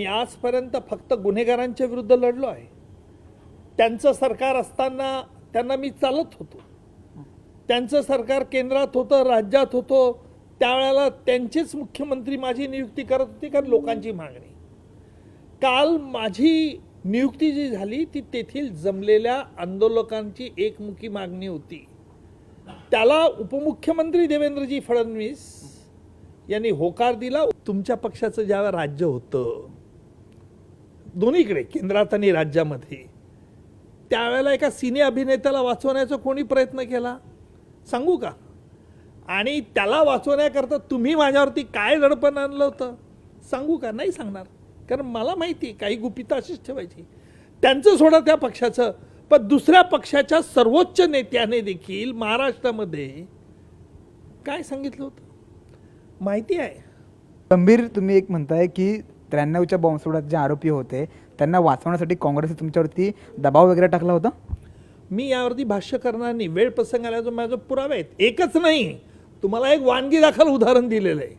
मी आजपर्यंत फक्त गुन्हेगारांच्या विरुद्ध लढलो आहे. त्यांचं सरकार असताना त्यांना मी चालत होतो. त्यांचं सरकार केंद्रात होतं राज्यात होतं. त्यावेळेला त्यांचेच मुख्यमंत्री माझी नियुक्ती करत होते कारण लोकांची मागणी. काल माझी नियुक्ती जी झाली ती तेथील जमलेल्या आंदोलकांची एकमुखी मागणी होती. त्याला उपमुख्यमंत्री देवेंद्रजी फडणवीस यांनी होकार दिला. तुमच्या पक्षाचं ज्यावेळेला राज्य होतं दोन्हीकडे केंद्रात आणि राज्यामध्ये. त्यावेळेला एका सिने अभिनेत्याला वाचवण्याचा कोणी प्रयत्न केला? सांगू का? आणि त्याला वाचवण्याकरता तुम्ही माझ्यावरती काय दडपण आणलं होतं? सांगू का? नाही सांगणार. कारण मला माहिती आहे, काही गुपितं अशीच ठेवायची. त्यांचं सोडा त्या पक्षाचं. पण दुसऱ्या पक्षाच्या सर्वोच्च नेत्याने देखील महाराष्ट्रामध्ये काय सांगितलं होतं? माहिती आहे. गंभीर तुम्ही एक म्हणताय की त्र्याण्णवच्या बॉम्बस्फोटात जे आरोपी होते त्यांना वाचवण्यासाठी काँग्रेसने तुमच्यावरती दबाव वगैरे टाकला होता? मी यावरती भाष्य करणार नाही. वेळ प्रसंग जो माझं पुरावे आहेत. एकच नाही. तुम्हाला एक वानगी दाखल उदाहरण दिलेलं आहे.